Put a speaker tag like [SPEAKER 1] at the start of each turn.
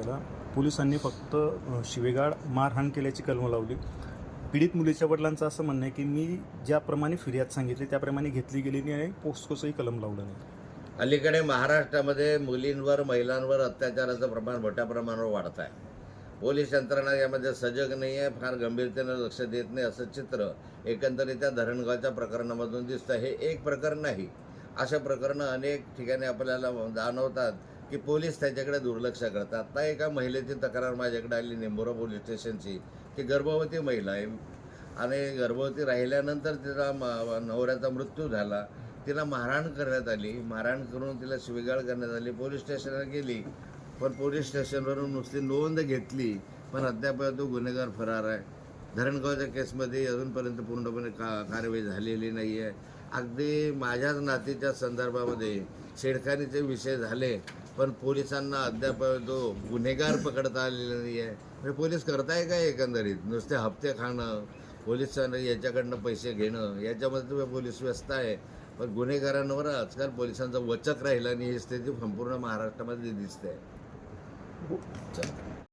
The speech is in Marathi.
[SPEAKER 1] केला. पोलिसांनी फक्त शिवेगाळ मारहाण केल्याची कलमं लावली. पीडित मुलीच्या वडिलांचं असं म्हणणं आहे की मी ज्याप्रमाणे फिर्याद सांगितली त्याप्रमाणे घेतली गेली नाही आणि पोस्कोचंही कलम लावलं नाही.
[SPEAKER 2] अलीकडे महाराष्ट्रामध्ये मुलींवर महिलांवर अत्याचाराचं प्रमाण मोठ्या प्रमाणावर वाढत आहे. पोलीस यंत्रणा यामध्ये सजग नाही आहे फार गंभीरतेनं लक्ष देत नाही असं चित्र एकंदरीत त्या धरणगावच्या प्रकरणामधून दिसतं हे एक प्रकरण नाही अशा प्रकरणं अनेक ठिकाणी आपल्याला जाणवतात. की पोलीस त्याच्याकडे दुर्लक्ष करतात. आता एका महिलेची तक्रार माझ्याकडे आली निंबोरा पोलीस स्टेशनची की गर्भवती महिला आहे. आणि गर्भवती राहिल्यानंतर तिचा म- नवऱ्याचा मृत्यू झाला. तिला मारहाण करण्यात आली. मारहाण करून तिला शिवीगाळ करण्यात आली. पोलीस स्टेशनला गेली. पण पोलीस स्टेशनवरून नुसती नोंद घेतली. पण अद्याप तो गुन्हेगार फरार आहे. धरणगावच्या केसमध्ये अजूनपर्यंत पूर्णपणे का कारवाई झालेली नाही आहे अगदी माझ्याच नातीच्या संदर्भामध्ये छेडखानीचे विषय झाले पण पोलिसांना अद्याप तो गुन्हेगार पकडता आलेला नाही आहे म्हणजे पोलीस करताय काय एकंदरीत? नुसते हप्ते खाणं पोलिसांना याच्याकडनं पैसे घेणं याच्यामध्ये तुम्ही पोलीस व्यस्त आहे. पण गुन्हेगारांवर आजकाल पोलिसांचा वचक राहिला आणि ही स्थिती संपूर्ण महाराष्ट्रामध्ये दिसते.
[SPEAKER 1] हो,